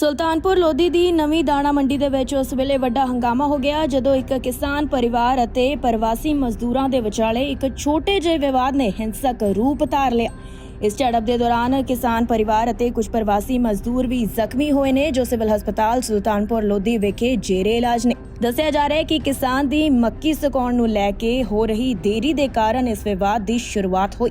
ਸੁਲਤਾਨਪੁਰ ਲੋਧੀ ਦੀ ਨਵੀਂ ਦਾਣਾ ਮੰਡੀ ਦੇ ਵਿੱਚ ਉਸ ਵੇਲੇ ਵੱਡਾ ਹੰਗਾਮਾ ਹੋ ਗਿਆ, ਜਦੋਂ ਇੱਕ ਕਿਸਾਨ ਪਰਿਵਾਰ ਅਤੇ ਪ੍ਰਵਾਸੀ ਮਜ਼ਦੂਰਾਂ ਦੇ ਵਿਚਾਲੇ ਇੱਕ ਛੋਟੇ ਜਿਹੇ ਵਿਵਾਦ ਨੇ ਹਿੰਸਕ ਰੂਪ ਧਾਰ ਲਿਆ। ਇਸ ਝੜਪ ਦੇ ਦੌਰਾਨ ਕਿਸਾਨ ਪਰਿਵਾਰ ਅਤੇ ਕੁਝ ਪ੍ਰਵਾਸੀ ਮਜ਼ਦੂਰ ਵੀ ਜ਼ਖਮੀ ਹੋਏ ਨੇ, ਜੋ ਸਿਵਲ ਹਸਪਤਾਲ ਸੁਲਤਾਨਪੁਰ ਲੋਧੀ ਵਿਖੇ ਜੇਰੇ ਇਲਾਜ ਨੇ। ਦੱਸਿਆ ਜਾ ਰਿਹਾ ਹੈ ਕਿ ਕਿਸਾਨ ਦੀ ਮੱਕੀ ਸੁਕਾਉਣ ਨੂੰ ਲੈ ਕੇ ਹੋ ਰਹੀ ਦੇਰੀ ਦੇ ਕਾਰਨ ਇਸ ਵਿਵਾਦ ਦੀ ਸ਼ੁਰੂਆਤ ਹੋਈ।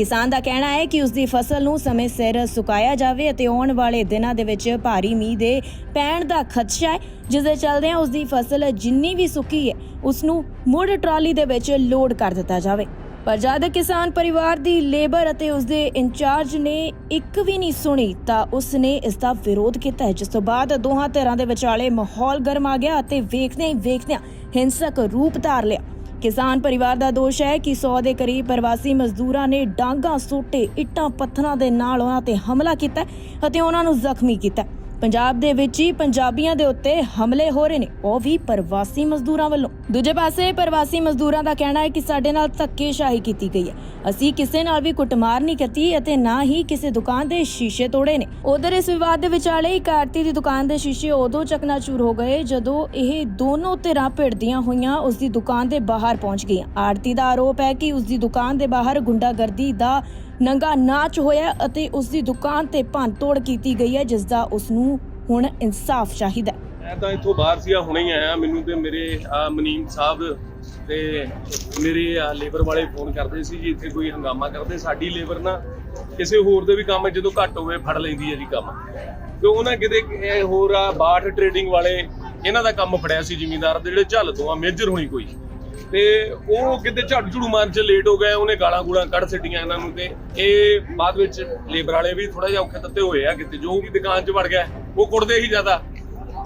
ਕਿਸਾਨ ਦਾ ਕਹਿਣਾ ਹੈ ਕਿ ਉਸ ਦੀ ਫਸਲ ਨੂੰ ਸਮੇਂ ਸਿਰ ਸੁਕਾਇਆ ਜਾਵੇ ਅਤੇ ਆਉਣ ਵਾਲੇ ਦਿਨਾਂ ਦੇ ਵਿੱਚ ਭਾਰੀ ਮੀਂਹ ਦੇ ਪੈਣ ਦਾ ਖਦਸ਼ਾ ਹੈ। ਜਿਸ ਦੇ ਚੱਲਦਿਆਂ ਉਸ ਦੀ ਫਸਲ ਜਿੰਨੀ ਵੀ ਸੁੱਕੀ ਹੈ ਉਸ ਨੂੰ ਮੁੜ ਟਰਾਲੀ ਦੇ ਵਿੱਚ ਲੋਡ ਕਰ ਦਿੱਤਾ ਜਾਵੇ। ਪਰ ਜਦ ਕਿਸਾਨ ਪਰਿਵਾਰ ਦੀ ਲੇਬਰ ਅਤੇ ਉਸ ਦੇ ਇੰਚਾਰਜ ਨੇ ਇੱਕ ਵੀ ਨਹੀਂ ਸੁਣੀ, ਤਾਂ ਉਸ ਨੇ ਇਸ ਦਾ ਵਿਰੋਧ ਕੀਤਾ ਜਿਸ ਤੋਂ ਬਾਅਦ ਦੋਹਾਂ ਧਿਰਾਂ ਦੇ ਵਿਚਾਲੇ ਮਾਹੌਲ ਗਰਮ ਆ ਗਿਆ ਅਤੇ ਵੇਖਦਿਆਂ ਹੀ ਵੇਖਦਿਆਂ ਹਿੰਸਕ ਰੂਪ ਧਾਰ ਲਿਆ। ਕਿਸਾਨ ਪਰਿਵਾਰ ਦਾ ਦੋਸ਼ ਹੈ ਕਿ 100 ਦੇ ਕਰੀਬ ਪ੍ਰਵਾਸੀ ਮਜ਼ਦੂਰਾਂ ਨੇ ਡਾਂਗਾ ਸੋਟੇ, ਇੱਟਾਂ, ਪੱਥਰਾਂ ਦੇ ਨਾਲ ਉਹਨਾਂ ਤੇ ਹਮਲਾ ਕੀਤਾ ਅਤੇ ਉਹਨਾਂ ਨੂੰ ਜ਼ਖਮੀ ਕੀਤਾ। ਪੰਜਾਬ ਦੇ ਵਿੱਚ ਹੀ ਪੰਜਾਬੀਆਂ ਦੇ ਉੱਤੇ ਹਮਲੇ ਹੋ ਰਹੇ ਨੇ। ਉਹ ਵੀ ਪ੍ਰਵਾਸੀ ਮਜ਼ਦੂਰਾਂ ਵੱਲੋਂ। ਦੂਜੇ ਪਾਸੇ ਪ੍ਰਵਾਸੀ ਮਜ਼ਦੂਰਾਂ ਦਾ ਕਹਿਣਾ ਹੈ ਕਿ ਸਾਡੇ ਨਾਲ ਧੱਕੇਸ਼ਾਹੀ ਕੀਤੀ ਗਈ ਹੈ। ਅਸੀਂ ਕਿਸੇ ਨਾਲ ਵੀ ਕੁੱਟਮਾਰ ਨਹੀਂ ਕੀਤੀ ਅਤੇ ਨਾ ਹੀ ਕਿਸੇ ਦੁਕਾਨ ਦੇ ਸ਼ੀਸ਼ੇ ਤੋੜੇ ਨੇ। ਉਧਰ ਇਸ ਵਿਵਾਦ ਦੇ ਵਿਚਾਲੇ ਇੱਕ ਆਰਤੀ ਦੀ ਦੁਕਾਨ ਦੇ ਸ਼ੀਸ਼ੇ ਉਦੋਂ ਚਕਨਾਚੂਰ ਹੋ ਗਏ ਜਦੋਂ ਇਹ ਦੋਨੋਂ ਧਿਰਾਂ ਭਿੜਦੀਆਂ ਹੋਈਆਂ ਉਸ ਦੀ ਦੁਕਾਨ ਦੇ ਬਾਹਰ ਪਹੁੰਚ ਗਈਆਂ। ਆਰਤੀ ਦਾ ਆਰੋਪ ਹੈ ਕਿ ਉਸ ਦੀ ਦੁਕਾਨ ਦੇ ਬਾਹਰ ਗੁੰਡਾਗਰਦੀ ਦਾ ਨੰਗਾ ਨਾਚ ਹੋਇਆ ਅਤੇ ਉਸ ਦੀ ਦੁਕਾਨ ਤੇ ਭੰਨਤੋੜ ਕੀਤੀ ਗਈ ਹੈ, ਜਿਸ ਦਾ ਉਸ ਨੂੰ ਹੁਣ ਇਨਸਾਫ ਚਾਹੀਦਾ ਹੈ। ਮੈਂ ਤਾਂ ਇੱਥੋਂ ਬਾਹਰ ਸੀਗਾ ਹੁਣੇ ਹੀ ਆਇਆ। ਮੈਨੂੰ ਤੇ ਮੇਰੇ ਮਨੀਮ ਸਾਹਿਬ ਤੇ ਮੇਰੇ ਲੇਬਰ ਵਾਲੇ ਫੋਨ ਕਰਦੇ ਸੀ ਜੀ, ਇੱਥੇ ਕੋਈ ਹੰਗਾਮਾ ਕਰਦੇ। ਸਾਡੀ ਲੇਬਰ ਨਾ ਕਿਸੇ ਹੋਰ ਦੇ ਵੀ ਕੰਮ ਜਦੋਂ ਘੱਟ ਹੋਵੇ ਫੜ ਲੈਂਦੀ ਹੈ ਜੀ ਕੰਮ। ਤੇ ਉਹਨਾਂ ਕਿਤੇ ਇਹ ਹੋਰ ਆ ਬਾਠ ਟ੍ਰੇਡਿੰਗ ਵਾਲੇ, ਇਹਨਾਂ ਦਾ ਕੰਮ ਫੜਿਆ ਸੀ ਜ਼ਿਮੀਂਦਾਰ ਦੇ, ਜਿਹੜੇ ਝੱਲ ਤੋਂ ਆ ਮੇਜਰ ਹੋਈ ਕੋਈ। ਤੇ ਉਹ ਕਿਤੇ ਝੜ ਝੜੂ ਮਾਰਨ ਚ ਲੇਟ ਹੋ ਗਏ, ਉਹਨੇ ਗਾਲਾਂ ਗੂਲਾਂ ਕੱਢ ਸਿੱਟੀਆਂ ਇਹਨਾਂ ਨੂੰ ਤੇ ਇਹ ਬਾਅਦ ਵਿੱਚ ਲੇਬਰ ਵਾਲੇ ਵੀ ਥੋੜਾ ਜਿਹਾ ਔਖੇ ਤੱਤੇ ਹੋਏ ਆ ਕਿਤੇ, ਜੋ ਵੀ ਦੁਕਾਨ 'ਚ ਵੜ ਗਿਆ, ਉਹ ਕੁੱਟਦੇ ਹੀ ਜ਼ਿਆਦਾ।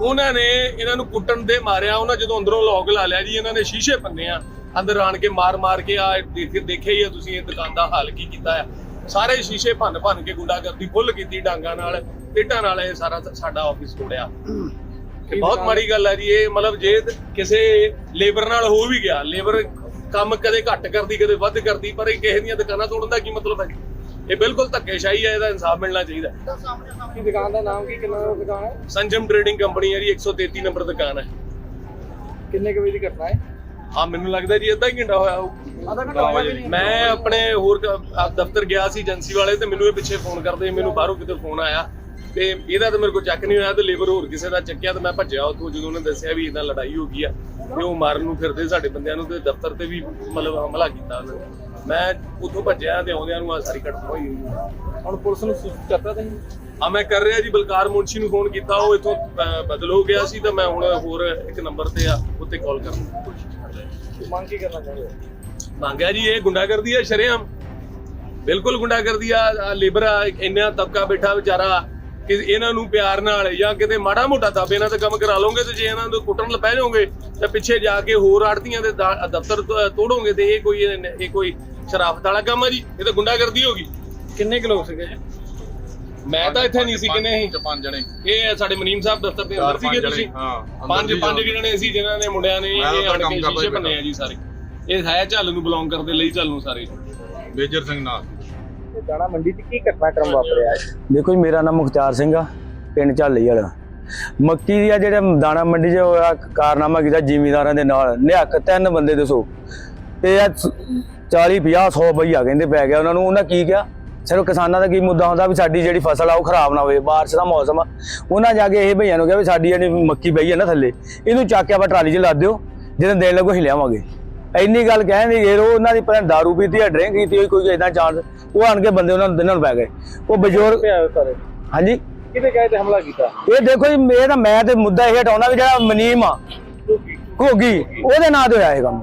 ਉਹਨਾਂ ਨੇ ਇਹਨਾਂ ਨੂੰ ਕੁੱਟਣ ਦੇ ਮਾਰਿਆ, ਉਹਨਾਂ ਜਦੋਂ ਅੰਦਰੋਂ ਲੌਕ ਲਾ ਲਿਆ ਜੀ, ਇਹਨਾਂ ਨੇ ਸ਼ੀਸ਼ੇ ਪੰਨੇ ਆ, ਅੰਦਰ ਆਣ ਕੇ ਮਾਰ ਮਾਰ ਕੇ ਆ ਦੇਖਿਆ ਹੀ ਆ ਤੁਸੀਂ ਇਹ ਦੁਕਾਨ ਦਾ ਹਾਲ ਕੀ ਕੀਤਾ ਆ। ਸਾਰੇ ਸ਼ੀਸ਼ੇ ਭੰਨ ਭੰਨ ਕੇ ਗੁੰਡਾਗਰਦੀ ਫੁੱਲ ਕੀਤੀ ਡਾਂਗਾ ਨਾਲ ਇੱਟਾਂ ਨਾਲ ਇਹ ਸਾਰਾ ਸਾਡਾ ਆਫਿਸ ਤੋੜਿਆ। ਤੇ ਬਹੁਤ ਮਾੜੀ ਗੱਲ ਹੈ ਜੀ, ਇਹ ਮਤਲਬ ਜੇ ਕਿਸੇ ਲੇਬਰ ਨਾਲ ਹੋ ਵੀ ਗਿਆ ਲੇਬਰ ਕੰਮ ਕਦੇ ਘੱਟ ਕਰਦੀ, ਕਦੇ ਵੱਧ ਕਰਦੀ, ਪਰ ਇਹ ਕਿਸੇ ਦੀਆਂ ਦੁਕਾਨਾਂ ਤੋੜਨ ਦਾ ਕੀ ਮਤਲਬ ਹੈ ਇਹ ਬਿਲਕੁਲ ਧੱਕੇਸ਼ਾਹੀ ਹੈ ਇਹਦਾ ਇਨਸਾਫ ਮਿਲਣਾ ਚਾਹੀਦਾ। ਕੀ ਦੁਕਾਨ ਦਾ ਨਾਮ ਕੀ ਕਿੰਨਾ ਦੀ ਦੁਕਾਨ ਹੈ? ਸੰਜਮ ਟ੍ਰੇਡਿੰਗ ਕੰਪਨੀ ਹੈ ਜੀ 133 ਨੰਬਰ ਦੁਕਾਨ ਹੈ। ਕਿੰਨੇ ਕੁ ਵਜੇ ਦੀ ਘਟਨਾ ਹੈ? ਆ ਮੈਨੂੰ ਲੱਗਦਾ ਜੀ ਅੱਧਾ ਹੀ ਘੰਟਾ ਹੋਇਆ ਹੋਊ। ਮੈਂ ਆਪਣੇ ਹੋਰ ਦਫ਼ਤਰ ਗਿਆ ਸੀ ਏਜੰਸੀ ਵਾਲੇ ਤੇ ਮੈਨੂੰ ਇਹ ਪਿੱਛੇ ਫੋਨ ਕਰਦੇ ਮੈਨੂੰ ਬਾਹਰੋਂ ਕਿਤੇ ਫੋਨ ਆਇਆ। ਤੇ ਇਹਦਾ ਤਾਂ ਮੇਰੇ ਕੋਲ ਚੱਕ ਨਹੀਂ ਹੋਇਆ ਤੇ ਲੇਬਰ ਹੋਰ ਕਿਸੇ ਦਾ ਚੱਕਿਆ ਤੇ ਮੈਂ ਭੱਜਿਆ ਉੱਥੋਂ ਜਦੋਂ ਉਹਨੇ ਦੱਸਿਆ ਵੀ ਇਦਾਂ ਲੜਾਈ ਹੋ ਗਈ ਆ ਤੇ ਉਹ ਮਾਰਨ ਨੂੰ ਫਿਰਦੇ ਸਾਡੇ ਬੰਦਿਆਂ ਨੂੰ ਤੇ ਦਫ਼ਤਰ ਤੇ ਵੀ ਮਤਲਬ ਹਮਲਾ ਕੀਤਾ ਉਹਨਾਂ। ਨੇ ਮੈਂ ਉੱਥੋਂ ਭੱਜਿਆ ਤੇ ਆਉਂਦਿਆਂ ਨੂੰ ਆ ਸਾਰੀ ਘਟਨਾ ਹੋਈ ਹੋਈ ਹੁਣ ਪੁਲਿਸ ਨੂੰ ਸੂਚਿਤ ਕਰਤਾ ਤੁਸੀਂ? ਆ ਮੈਂ ਕਰ ਰਿਹਾ ਜੀ ਬਲਕਾਰ ਮੁੰਸ਼ੀ ਨੂੰ ਫੋਨ ਕੀਤਾ ਉਹ ਇਥੋਂ ਬਦਲ ਹੋ ਗਿਆ ਸੀ ਤਾਂ ਮੈਂ ਹੁਣ ਹੋਰ ਇੱਕ ਨੰਬਰ ਤੇ ਆ ਉੱਤੇ ਕਾਲ ਕਰਨ। ਦੀ ਕੋਸ਼ਿਸ਼ ਕਰ ਰਿਹਾ ਕੀ ਮੰਗ ਕੀ ਕਰਨਾ ਚਾਹੁੰਦੇ ਹੋ? ਮੰਗਿਆ ਜੀ ਇਹ ਗੁੰਡਾਗਰਦੀ ਆ ਸ਼ਰੇਆਮ। ਬਿਲਕੁਲ ਗੁੰਡਾਗਰਦੀ ਆ ਲੇਬਰ ਆ ਇੰਨਾ ਤਬਕਾ ਬੈਠਾ ਵਿਚਾਰਾ। ਕਿ ਇਹਨਾਂ ਨੂੰ ਪਿਆਰ ਨਾਲ ਜਾਂ ਕਿਤੇ ਮਾੜਾ ਮੋਟਾ ਦੱਬ ਇਹਨਾਂ ਤੇ ਕੰਮ ਕਰਾ ਲਓਗੇ ਤੇ ਜੇ ਇਹਨਾਂ ਨੂੰ ਕੁੱਟਣ ਲੱਪੈ ਜਾਓਗੇ ਤਾਂ ਪਿੱਛੇ ਜਾ ਕੇ ਹੋਰ ਆੜਤੀਆਂ ਦੇ ਦਾ- ਦਫ਼ਤਰ ਤੋੜੋਗੇ ਤੇ ਇਹ ਕੋਈ ਇਹ ਕੋਈ ਸ਼ਰਾਫਤ ਵਾਲਾ ਕੰਮ ਆ ਜੀ। ਇਹ ਤਾਂ ਗੁੰਡਾਗਰਦੀ ਹੋਗੀ ਕਿੰਨੇ ਕੁ ਲੋਕ ਸੀਗੇ ਜੀ? ਮੈਂ ਤਾਂ ਇੱਥੇ ਨਹੀਂ ਸੀ ਕਿਨੇ ਸੀ ਪੰਜ ਜਣੇ। ਇਹ ਸਾਡੇ ਮਨੀਮ ਸਾਹਿਬ ਦਫ਼ਤਰ ਦੇ ਅੰਦਰ ਸੀਗੇ ਤੁਸੀਂ? ਹਾਂ, ਪੰਜ ਪੰਜ। ਜਣੇ ਸੀ ਜਿਨ੍ਹਾਂ ਨੇ ਮੁੰਡਿਆਂ ਨੇ ਇਹ ਆਣ ਕੇ ਸ਼ੀਸ਼ੇ ਹੀ ਭੰਨੇ ਆ ਜੀ ਸਾਰੇ। ਇਹ ਹੈ ਝੱਲ ਨੂੰ ਬਿਲੋਂਗ ਕਰਦੇ ਲਈ ਝੱਲ ਨੂੰ ਸਾਰੇ। ਮੇਜਰ ਸਿੰਘ ਨਾਲ। ਦਾਣਾ ਮੰਡੀ 'ਚ ਕੀ ਘਟਨਾ ਵਾਪਰਿਆ? ਦੇਖੋ ਜੀ, ਮੇਰਾ ਨਾਮ ਮੁਖਤਾਰ ਸਿੰਘ ਆ, ਪਿੰਡ ਝਾਲੀ ਵਾਲਾ। ਮੱਕੀ ਦੀ ਆ ਜਿਹੜਾ ਦਾਣਾ ਮੰਡੀ 'ਚ ਹੋਇਆ, ਕਾਰਨਾਮਾ ਕੀਤਾ ਜਿਮੀਦਾਰਾਂ ਦੇ ਨਾਲ, ਨਿਹੱਕ ਤਿੰਨ ਬੰਦੇ ਦੱਸੋ। ਤੇ ਆ 40 50 100 ਬਈਆ ਕਹਿੰਦੇ ਪੈ ਗਿਆ ਉਹਨਾਂ ਨੂੰ। ਉਹਨਾਂ ਕੀ ਕਿਹਾ? ਸਿਰਫ ਕਿਸਾਨਾਂ ਦਾ ਕੀ ਮੁੱਦਾ ਹੁੰਦਾ ਵੀ ਸਾਡੀ ਜਿਹੜੀ ਫਸਲ ਆ, ਉਹ ਖਰਾਬ ਨਾ ਹੋਵੇ, ਬਾਰਿਸ਼ ਦਾ ਮੌਸਮ ਆ। ਉਹਨਾਂ ਜਾ ਕੇ ਇਹ ਭਈਆਂ ਨੂੰ ਕਿਹਾ ਵੀ ਸਾਡੀ ਜਿਹੜੀ ਮੱਕੀ ਪਈ ਆ ਨਾ ਥੱਲੇ, ਇਹਨੂੰ ਚੱਕ ਕੇ ਆਪਾਂ ਟਰਾਲੀ 'ਚ ਲਾ ਦਿਓ ਜਦੋਂ ਦੇਣ ਲੱਗੋ ਹਿਲਿਆਵਾਂਗੇ ਇੰਨੀ ਗੱਲ ਕਹਿੰਦੇ ਇਹ ਉਹ ਉਹਨਾਂ ਦੀ ਪਰ ਦਾਰੂ ਪੀਤੀ ਹੈ ਡਰਿੰਕ ਕੀਤੀ ਹੋਈ ਕੋਈ ਇਦਾਂ ਚਾਂਸ ਉਹ ਆਣ ਕੇ ਬੰਦੇ ਉਹਨਾਂ ਨੂੰ ਦਿਨਾਂ ਨੂੰ ਪੈ ਗਏ। ਉਹ ਬਜ਼ੁਰਗ ਸਾਰੇ? ਹਾਂਜੀ? ਕਿਹਦੇ ਕਹੇ ਤੇ ਹਮਲਾ ਕੀਤਾ? ਇਹ ਦੇਖੋ ਜੀ ਇਹ ਤਾਂ ਮੈਂ ਤੇ ਮੁੱਦਾ ਇਹ ਹਟਾਉਣਾ ਵੀ ਜਿਹੜਾ ਮਨੀਮ ਆ ਘੋਗੀ। ਉਹਦੇ ਨਾਂ ਤੇ ਹੋਇਆ ਇਹ ਕੰਮ।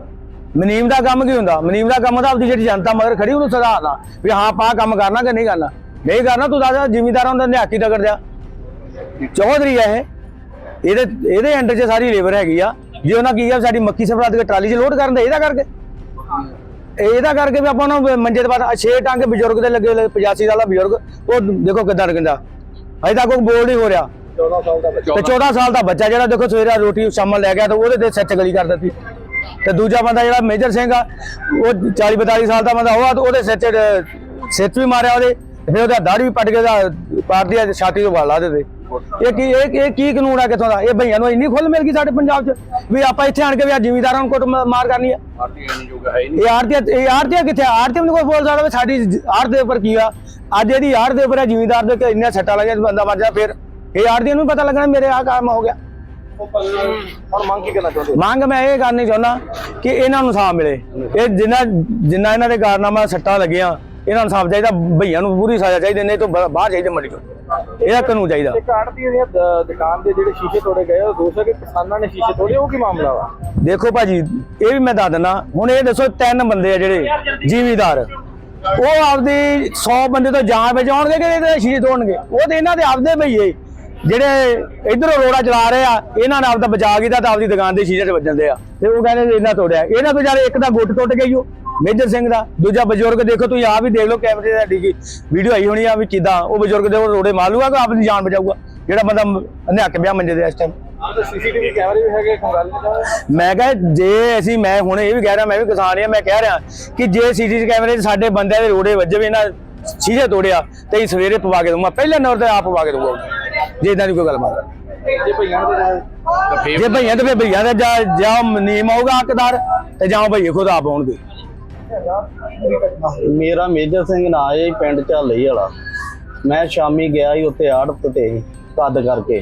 ਮਨੀਮ ਦਾ ਕੰਮ ਕੀ ਹੁੰਦਾ? ਮਨੀਮ ਦਾ ਕੰਮ ਤਾਂ ਆਪਦੀ ਜਿਹੜੀ ਜਨਤਾ ਮਗਰ ਖੜੀ ਉਹਨੂੰ ਸੁਧਾਰਨਾ ਵੀ ਹਾਂ ਆਪਾਂ ਕੰਮ ਕਰਨਾ ਕਿ ਨਹੀਂ ਕਰਨਾ? ਨਹੀਂ ਕਰਨਾ ਤੂੰ ਦੱਸ ਜ਼ਿਮੀਦਾਰਾਂ ਦਾ ਨਿਹਾਕੀ ਟਕਰ ਜਾ। ਚੌਧਰੀ ਆ ਇਹ। ਇਹਦੇ ਇਹਦੇ ਅੰਡਰ 'ਚ ਸਾਰੀ ਲੇਬਰ ਹੈਗੀ ਆ। ਜੇ ਉਹਨਾਂ ਕੀ ਆ ਸਾਡੀ ਮੱਕੀ ਸਪਰਾ ਦੇ ਟਰਾਲੀ 'ਚ ਲੋਡ ਕਰਨ ਦੇ ਇਹਦਾ ਕਰਕੇ? ਇਹਦਾ ਕਰਕੇ ਵੀ ਆਪਾਂ ਨੂੰ ਮੰਜੇ ਦੇ ਬਾਅਦ ਛੇ ਟਾਂਗੇ ਬਜ਼ੁਰਗ ਦੇ ਲੱਗੇ ਹੋਏ 85 ਸਾਲਾ ਬਜ਼ੁਰਗ ਉਹ ਦੇਖੋ ਕਿੱਦਾਂ ਰਕਿੰਦਾ ਅਜੇ ਤੱਕ ਕੋਈ ਬੋਲ ਨਹੀਂ ਹੋ ਰਿਹਾ। 14 ਸਾਲ ਦਾ ਬੱਚਾ। ਤੇ 14 ਸਾਲ ਦਾ ਬੱਚਾ ਜਿਹੜਾ ਦੇਖੋ ਸਵੇਰੇ ਰੋਟੀ ਸ਼ਾਮਾਂ ਲੈ ਗਿਆ ਤਾਂ ਉਹਦੇ ਤੇ ਸਿਰ 'ਚ ਗਲੀ ਕਰ ਦਿੱਤੀ। ਤੇ ਦੂਜਾ ਬੰਦਾ ਜਿਹੜਾ ਮੇਜਰ ਸਿੰਘ ਆ ਉਹ 40 42 ਸਾਲ ਦਾ ਬੰਦਾ ਉਹ ਆ ਤੇ ਉਹਦੇ ਸਿਰ 'ਚ ਸਿਰ 'ਚ ਵੀ ਮਾਰਿਆ ਉਹਦੇ ਤੇ ਫਿਰ ਉਹਦਾ ਦਾੜੀ ਵੀ ਪੱਟ ਕੇ ਉਹਦਾ ਪਾੜ ਦੀ ਛਾਤੀ ਤੋਂ ਵਾਲਾ ਦੇ ਦੇ ਇਹ ਕੀ ਇਹ ਇਹ ਕੀ ਕਾਨੂੰਨ ਆ ਕਿੱਥੋਂ ਦਾ? ਇਹ ਭਈਆਂ ਨੂੰ ਇੰਨੀ ਖੁੱਲ ਮਿਲ ਗਈ ਸਾਡੇ ਪੰਜਾਬ 'ਚ ਵੀ ਆਪਾਂ ਇੱਥੇ ਆਣ ਕੇ ਵੀ ਆ ਜ਼ਿਮੀਦਾਰਾਂ ਨੂੰ ਕੁੱਟ ਮ- ਮਾਰ ਕਰਨੀ ਆ। ਇਹ ਆਰਤੀ ਇਹ ਆਰਤੀ ਕਿੱਥੇ ਆਰਤੀ ਨੂੰ ਕੋਈ ਬੋਲ ਸਕਦਾ ਵੀ ਸਾਡੀ ਆੜ ਦੇ ਉੱਪਰ ਕੀ ਆ? ਅੱਜ ਇਹਦੀ ਆੜ ਦੇ ਉੱਪਰ ਆ ਜ਼ਿਮੀਦਾਰ ਦੇ ਕਿ ਇੰਨਾ ਸੱਟਾ ਲੱਗਿਆ ਬੰਦਾ ਮਰ ਜਾ ਫਿਰ। ਇਹ ਆੜਤੀ ਨੂੰ ਵੀ ਪਤਾ ਲੱਗਣਾ ਮੇਰੇ ਆ ਕੰਮ ਹੋ ਗਿਆ। ਹੁਣ ਮੰਗ ਕੀ ਕਰਨਾ ਚਾਹੁੰਦੇ? ਮੰਗ ਮੈਂ ਇਹ ਕਰਨੀ ਚਾਹੁੰਦਾ ਕਿ ਇਹਨਾਂ ਨੂੰ ਸਾਹ ਮਿਲੇ। ਇਹ ਜਿੰਨਾ ਜਿੰਨਾ ਇਹਨਾਂ ਦੇ ਕਾਰਨਾਮਾ ਸੱਟਾਂ ਲੱਗੀਆਂ ਇਹਨਾਂ ਨੂੰ ਸਾਫ਼ ਚਾਹੀਦਾ ਭਈਆਂ ਨੂੰ ਪੂਰੀ ਸਜ਼ਾ ਚਾਹੀਦੀ ਨਹੀਂ ਤਾਂ ਬਾਹਰ ਚਾਹੀਦੇ ਮੰਡੀ ਚੋਂ ਇਹਦਾ ਕਾਨੂੰਨ ਚਾਹੀਦਾ। ਇੱਕ ਆੜਤੀ ਦੀਆਂ ਦ- ਦੁਕਾਨ ਦੇ ਜਿਹੜੇ ਸ਼ੀਸ਼ੇ ਤੋੜੇ ਗਏ ਉਹ ਦੋਸ਼ ਹੈ ਕਿ ਕਿਸਾਨਾਂ ਨੇ ਸ਼ੀਸ਼ੇ ਤੋੜੇ ਉਹ ਕੀ ਮਾਮਲਾ ਵਾ? ਦੇਖੋ ਭਾਜੀ ਇਹ ਵੀ ਮੈਂ ਦੱਸ ਦਿੰਦਾ ਹੁਣ ਇਹ ਦੱਸੋ ਤਿੰਨ ਬੰਦੇ ਆ ਜਿਹੜੇ ਜ਼ਿਮੀਦਾਰ। ਉਹ ਆਪਦੀ 100 ਬੰਦੇ ਤੋਂ ਜਾਨ ਬਚਾਉਣਗੇ ਕਿ ਇਹਦੇ ਸ਼ੀਸ਼ੇ ਤੋੜਨਗੇ? ਉਹ ਤੇ ਇਹਨਾਂ ਦੇ ਆਪਦੇ ਭਈਏ ਜਿਹੜੇ ਇਧਰੋਂ ਰੋੜਾ ਚਲਾ ਰਹੇ ਆ ਇਹਨਾਂ ਨੇ ਆਪਦਾ ਬਚਾ ਕੀਤਾ ਤਾਂ ਆਪਦੀ ਦੁਕਾਨ ਦੇ ਸ਼ੀਸ਼ੇ 'ਚ ਵੱਜਣ ਦੇ ਆ। ਤੇ ਉਹ ਕਹਿੰਦੇ ਇਹਨਾਂ ਤੋੜਿਆ। ਇਹਨਾਂ ਵਿਚਾਰੇ ਇੱਕ ਦਾ ਗੁੱਟ ਟੁੱਟ ਗਈ ਉਹ। ਮੇਜਰ ਸਿੰਘ ਦਾ। ਦੂਜਾ ਬਜ਼ੁਰਗ ਦੇਖੋ, ਤੁਸੀਂ ਆਪ ਹੀ ਦੇਖ ਲਓ ਕੈਮਰੇ ਦਾ ਡਿੱਗੀ ਵੀਡੀਓ ਆਈ ਹੋਣੀ ਆ ਵੀ ਕਿਦਾਂ। ਉਹ ਬਜ਼ੁਰਗ ਦੇ ਉਹ ਰੋੜੇ ਮਾਰ ਲੂਗਾ ਕਿ ਆਪਣੀ ਜਾਨ ਬਚਾਊਗਾ? ਜਿਹੜਾ ਬੰਦਾ ਨਿਹੱਕ ਪਿਆ ਮੰਜੇ ਦੇ ਇਸ ਟਾਈਮ ਮੈਂ ਕਹਾਂ, ਜੇ ਅਸੀਂ, ਮੈਂ ਹੁਣ ਇਹ ਵੀ ਕਹਿ ਰਿਹਾ, ਮੈਂ ਵੀ ਕਿਸਾਨ ਆ, ਮੈਂ ਕਹਿ ਰਿਹਾ ਕਿ ਜੇ ਸੀਸੀਟੀਵੀ ਕੈਮਰੇ 'ਚ ਸਾਡੇ ਬੰਦਿਆਂ ਦੇ ਰੋੜੇ ਵੱਜੇ ਵੀ ਇਹਨਾਂ ਸ਼ੀਸ਼ੇ ਤੋੜਿਆ, ਤੇ ਅਸੀਂ ਸਵੇਰੇ ਪਵਾ ਕੇ ਦਊਂਗਾ। ਪਹਿਲੇ ਨੰਬਰ ਤੇ ਆਪ ਪਵਾ ਕੇ ਦਊਂਗਾ। ਜੇ ਇਦਾਂ ਦੀ ਕੋਈ ਗੱਲ ਬਾਤ ਜੇ ਭਈਆਂ ਦੇ ਜੇ ਭਈਆਂ ਤੇ ਫਿਰ ਭਈਆਂ ਦਾ ਜਾਂ ਜਾਂ ਨੀਮ ਆਊਗਾ ਹੱਕਦਾਰ, ਤੇ ਜਾਂ ਭਈਏ ਖੁਦ ਆਪ ਆਉਣਗੇ। ਮੇਰਾ ਮੇਜਰ ਸਿੰਘ ਨਾਂ ਹੈ ਜੀ, ਪਿੰਡ ਝਾਲੀ ਵਾਲਾ। ਮੈਂ ਸ਼ਾਮੀ ਗਿਆ ਸੀ ਉੱਥੇ ਆੜਤ ਤੇ ਕੱਦ ਕਰਕੇ।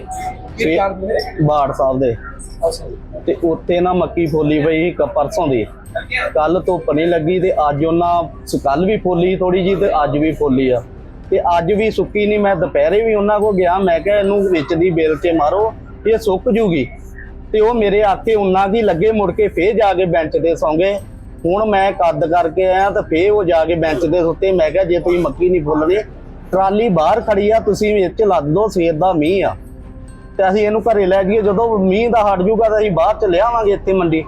ਫਿਰ ਬਾੜ ਸਾਹਿਬ ਦੇ। ਤੇ ਉੱਥੇ ਨਾ ਮੱਕੀ ਫੋਲੀ ਪਈ ਸੀ ਕ- ਪਰਸੋਂ ਦੀ। ਕੱਲ ਧੁੱਪ ਨਹੀਂ ਲੱਗੀ ਤੇ ਅੱਜ ਉਹਨਾਂ ਕੱਲ ਵੀ ਫੋਲੀ ਥੋੜੀ ਜੀ ਤੇ ਅੱਜ ਵੀ ਫੋਲੀ ਆ। ਤੇ ਅੱਜ ਵੀ ਸੁੱਕੀ ਨਹੀਂ ਮੈਂ ਦੁਪਹਿਰੇ ਵੀ ਉਹਨਾਂ ਕੋ ਗਿਆ। ਮੈਂ ਕਿਹਾ ਇਹਨੂੰ ਵਿੱਚ ਦੀ ਬੇਲ 'ਚ ਮਾਰੋ ਇਹ ਸੁੱਕ ਜੂਗੀ। ਤੇ ਉਹ ਮੇਰੇ ਆਕੇ ਉਨਾ ਕੀ ਲੱਗੇ ਮੁੜ ਕੇ ਫੇਰ ਜਾ ਕੇ ਬੈਂਚ ਤੇ ਸੌਂਗੇ ਹੁਣ ਮੈਂ ਕੱਦ ਕਰਕੇ ਆਇਆ ਤਾਂ ਫੇਰ ਉਹ ਜਾ ਕੇ ਬੈਂਚ ਦੇ ਸੁੱਤੇ। ਮੈਂ ਕਿਹਾ, ਜੇ ਤੁਸੀਂ ਮੱਕੀ ਨਹੀਂ ਫੁੱਲਣੀ ਟਰਾਲੀ ਬਾਹਰ ਖੜੀ ਆ, ਤੁਸੀਂ ਵਿੱਚ ਲੱਦ ਦੋ ਸਵੇਰ ਦਾ ਮੀਂਹ ਆ। ਤੇ ਅਸੀਂ ਇਹਨੂੰ ਘਰੇ ਲੈ ਜਾਈਏ, ਜਦੋਂ ਮੀਂਹ ਦਾ ਹਟ ਜੂਗਾ ਤਾਂ ਅਸੀਂ ਬਾਹਰ ਚ ਲਿਆਵਾਂਗੇ ਇੱਥੇ ਮੰਡੀ।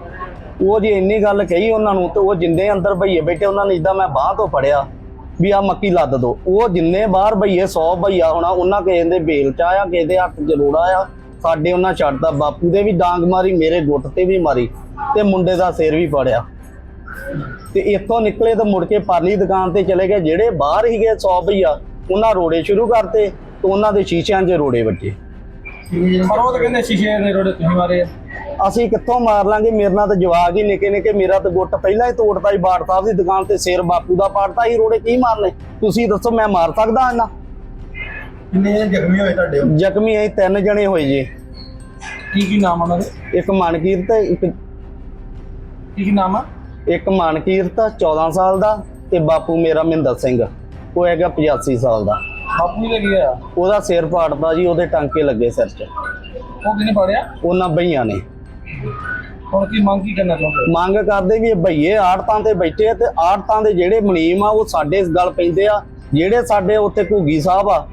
ਉਹ ਜੇ ਇੰਨੀ ਗੱਲ ਕਹੀ ਉਹਨਾਂ ਨੂੰ, ਤੇ ਉਹ ਜਿੰਨੇ ਅੰਦਰ ਭਈਏ ਬੈਠੇ, ਉਹਨਾਂ ਨੇ ਜਿੱਦਾਂ ਮੈਂ ਬਾਹ ਤੋਂ ਫੜਿਆ ਵੀ ਆ ਮੱਕੀ ਲੱਦ ਦੋ ਉਹ ਜਿੰਨੇ ਬਾਹਰ ਭਈਏ 100 ਭਈਆ ਹੋਣਾ, ਉਹਨਾਂ ਕਿਸੇ ਦੇ ਬੇਲ ਚ ਆਇਆ, ਕਿਸੇ ਦੇ ਹੱਥ ਜਲੋੜਾ ਆ ਸਾਡੇ ਉਹਨਾਂ ਛੱਡਦਾ ਬਾਪੂ ਦੇ ਵੀ ਡਾਂਗ ਮਾਰੀ, ਮੇਰੇ ਗੁੱਟ ਤੇ ਵੀ ਮਾਰੀ, ਤੇ ਮੁੰਡੇ ਦਾ ਸਿਰ ਵੀ ਫੜਿਆ। ਤੇ ਇੱਥੋਂ ਨਿਕਲੇ ਤਾਂ ਮੁੜ ਕੇ ਪਰਲੀ ਦੁਕਾਨ ਤੇ ਚਲੇ ਗਏ ਜਿਹੜੇ ਬਾਹਰ ਹੀਗੇ 100 ਭਈਆ ਉਹਨਾਂ ਰੋੜੇ ਸ਼ੁਰੂ ਕਰਤੇ ਤੇ ਉਹਨਾਂ ਦੇ ਸ਼ੀਸ਼ਿਆਂ 'ਚ ਰੋੜੇ ਵੱਜੇ। ਪਰ ਉਹ ਤਾਂ ਕਹਿੰਦੇ ਸ਼ੀਸ਼ੇ ਦੇ ਰੋੜੇ ਤੁਸੀਂ ਮਾਰੇ ਆ। ਅਸੀਂ ਕਿੱਥੋਂ ਮਾਰ ਲਾਂਗੇ? ਮੇਰੇ ਨਾਲ ਤਾਂ ਜਵਾਗ ਹੀ ਨਿੱਕੇ ਨਿੱਕੇ ਮੇਰਾ ਤਾਂ ਗੁੱਟ ਪਹਿਲਾਂ ਹੀ ਤੋੜਤਾ ਹੀ ਬਾੜ ਸਾਹਿਬ ਦੀ ਦੁਕਾਨ ਤੇ ਸਿਰ ਬਾਪੂ ਦਾ ਪਾੜਤਾ ਹੀ ਰੋੜੇ ਕੀ ਮਾਰਨੇ? ਤੁਸੀਂ ਦੱਸੋ ਮੈਂ ਮਾਰ ਸਕਦਾ ਇਹਨਾਂ ਕਿੰਨੇ ਜ਼ਖਮੀ ਹੋਏ ਤੁਹਾਡੇ? ਜ਼ਖਮੀ ਅਸੀਂ ਤਿੰਨ ਜਣੇ ਹੋਏ ਜੀ। ਕੀ ਕੀ ਨਾਮ ਉਹਨਾਂ ਦੇ? ਇੱਕ ਮਨਕੀਰਤ ਇੱਕ ਕੀ ਕੀ ਨਾਮ ਆ? ਇੱਕ ਮਨਕੀਰਤ 14 ਸਾਲ ਦਾ ਤੇ ਬਾਪੂ ਮੇਰਾ ਮਹਿੰਦਰ ਸਿੰਘ। ਉਹ ਹੈਗਾ 85 ਸਾਲ ਦਾ। ਬਾਪੂ ਜੀ ਲੱਗੇ ਆ ਉਹਦਾ ਸਿਰ ਪਾੜਦਾ ਜੀ ਉਹਦੇ ਟਾਂਕੇ ਲੱਗੇ ਸਿਰ 'ਚ। ਉਹ ਕਿਨੇ ਪੜਿਆ ਉਹਨਾਂ ਬਈਆਂ ਨੇ। ਹੁਣ ਕੀ ਮੰਗ ਕੀ ਕਰਨਾ ਚਾਹੁੰਦੇ ਮੰਗ ਕਰਦੇ ਵੀ ਇਹ ਭਈਏ ਆੜਤਾਂ ਤੇ ਬੈਠੇ ਆ ਤੇ ਆੜਤਾਂ ਦੇ ਜਿਹੜੇ ਮਨੀਮ ਆ ਉਹ ਸਾਡੇ ਇਸ ਗੱਲ ਪੈਂਦੇ ਆ ਜਿਹੜੇ ਸਾਡੇ ਉੱਥੇ ਘੁੱਗੀ ਸਾਹਿਬ ਆ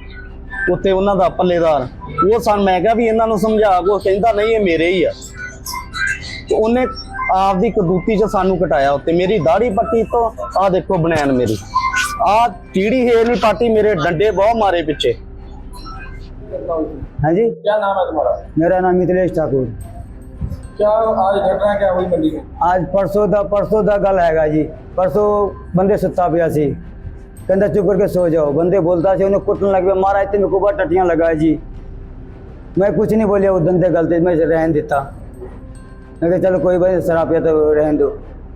ਉੱਥੇ ਉਹਨਾਂ ਦਾ ਪੱਲੇਦਾਰ। ਉਹ ਸਾਨੂੰ ਮੈਂ ਕਿਹਾ ਵੀ ਇਹਨਾਂ ਨੂੰ ਸਮਝਾ ਕੋ ਕਹਿੰਦਾ ਨਹੀਂ ਇਹ ਮੇਰੇ ਹੀ ਆ। ਤੇ ਉਹਨੇ ਆਪਦੀ ਕਦੂਤੀ ਚ ਸਾਨੂੰ ਕਟਾਇਆ ਉੱਤੇ ਮੇਰੀ ਦਾੜੀ ਪੱਟੀ ਤੋਂ ਆਹ ਦੇਖੋ ਬਨੈਣ ਮੇਰੀ ਆਹ ਚੀੜੀ ਹੈ ਨਹੀਂ ਪਾਟੀ ਮੇਰੇ ਡੰਡੇ ਬਹੁਤ ਮਾਰੇ ਪਿੱਛੇ हाँ जी क्या नाम है तुम्हारा मेरा नाम मिथिलेश ठाकुर क्या आज घटना क्या हुई मंडी में ਅੱਜ ਪਰਸੋਂ ਦਾ ਪਰਸੋਂ ਦਾ ਗੱਲ ਹੈਗਾ ਜੀ ਪਰਸੋਂ ਬੰਦੇ ਸੁੱਤਾ ਪਿਆ ਸੀ ਕਹਿੰਦਾ ਚੁੱਪ ਕਰਕੇ ਸੋ ਜਾਓ ਬੰਦੇ ਬੋਲਦਾ ਸੀ ਉਹਨੇ ਕੁੱਟਣ ਲੱਗ ਪਿਆ ਮਾਰਾ ਇੱਥੇ ਮੇਰੇ ਕੋਲ ਟੱਟੀਆਂ ਲਗਾ ਜੀ मैं कुछ नहीं बोलिया उस दंदे गलते मैं रहन देता मैं कहा चलो कोई बात शराब पिया तो रहन दो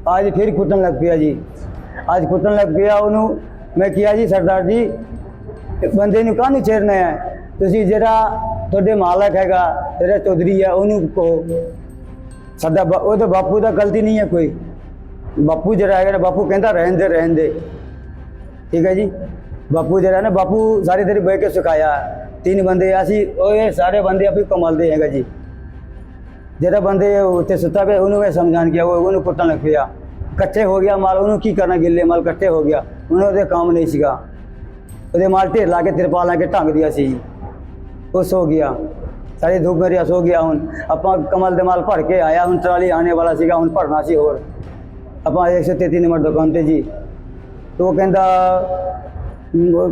आज फिर कुटन लग पिया जी आज कुटन लग ਪਿਆ ਉਹਨੂੰ ਮੈਂ ਕਿਹਾ ਜੀ ਸਰਦਾਰ ਜੀ ਬੰਦੇ ਨੂੰ ਕਾਹਨੂੰ ਛੇੜਨਾ ਹੈ ਤੁਸੀਂ ਜਿਹੜਾ ਤੁਹਾਡੇ ਮਾਲਕ ਹੈਗਾ ਤੇਰਾ ਚੌਧਰੀ ਹੈ ਉਹਨੂੰ ਕਹੋ ਸਾਡਾ ਬਾ- ਉਹਦੇ ਬਾਪੂ ਦਾ ਗਲਤੀ ਨਹੀਂ ਹੈ ਕੋਈ ਬਾਪੂ ਜਿਹੜਾ ਹੈਗਾ ਨਾ ਬਾਪੂ ਕਹਿੰਦਾ ਰਹਿਣ ਦੇ ਰਹਿਣ ਦੇ ਠੀਕ ਹੈ ਜੀ ਬਾਪੂ ਜਿਹੜਾ ਨਾ ਬਾਪੂ ਸਾਰੀ ਦਿਨ ਬਹਿ ਕੇ ਸਿਖਾਇਆ ਤਿੰਨ ਬੰਦੇ ਅਸੀਂ ਉਹ ਇਹ ਸਾਰੇ ਬੰਦੇ ਆਪੇ ਕਮਾਲਦੇ ਹੈਗਾ ਜੀ ਜਿਹੜਾ ਬੰਦੇ ਉੱਤੇ ਸੁੱਤਾ ਪਿਆ ਉਹਨੂੰ ਮੈਂ ਸਮਝਾਣ ਗਿਆ ਉਹ ਉਹਨੂੰ ਕੁੱਟਣ ਲੱਗ ਪਿਆ ਇਕੱਠੇ ਹੋ ਗਿਆ ਮਾਲ ਉਹਨੂੰ ਕੀ ਕਰਨਾ ਗਿੱਲੇ ਮਾਲ ਇਕੱਠੇ ਹੋ ਗਿਆ ਉਹਨੂੰ ਉਹਦੇ ਕੰਮ ਨਹੀਂ ਸੀਗਾ ਉਹਦੇ ਮਾਲ ਢੇਰ ਲਾ ਕੇ ਤਿਰਪਾਲ ਲਾ ਕੇ ਢੰਗ ਦਿਆ ਸੀ ਜੀ। ਉਹ ਸੋ ਗਿਆ ਸਾਰੀ ਧੂਪ ਮੇਰੀ ਸੋ ਗਿਆ ਹੁਣ ਆਪਾਂ ਕਮਲ ਦੇ ਮਾਲ ਭਰ ਕੇ ਆਇਆ ਹੁਣ ਟਰਾਲੀ ਆਣੇ ਵਾਲਾ ਸੀਗਾ ਹੁਣ ਭਰਨਾ ਸੀ ਹੋਰ ਆਪਾਂ 133 ਨੰਬਰ ਦੁਕਾਨ ਤੇ ਜੀ तो वो कहता वो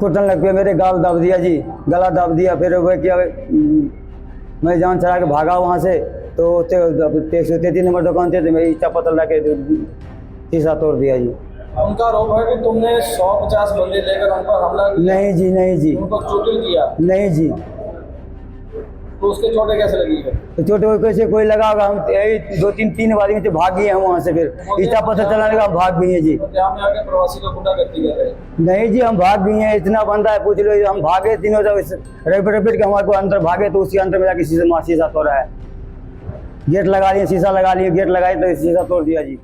कुटन लग पे मेरे गाल दब दिया जी गला दब दिया फिर वो क्या हम्म, मैं जान चढ़ा के भागा वहाँ से तो तैतीस नंबर दुकान थे तो मेरी चप्पल ला के शीशा तोड़ दिया जी। उनका आरोप है कि तुमने 150 बंदे लेकर उन पर हमला किया? नहीं जी नहीं जी। उनको चोटिल किया? नहीं जी। तो उसके चोटें कैसे लगी है तो चोट कैसे कोई लगा होगा? हम यही दो तीन तीन आदमी तो भाग गए हैं वहाँ से फिर। इतना पता चला लगा हम भाग गए हैं जी। तो प्रवासी का गुंडा करती कर रहे नहीं जी हम भाग गए हैं। इतना बंदा है पूछ लो। हम भागे तीनों जब रैपिड रैपिड के हमारे को अंदर भागे तो उसके अंदर में जाके शीशा शीशा तोड़ा है। गेट लगा लिए शीशा लगा लिए गेट लगाए तो शीशा तोड़ दिया जी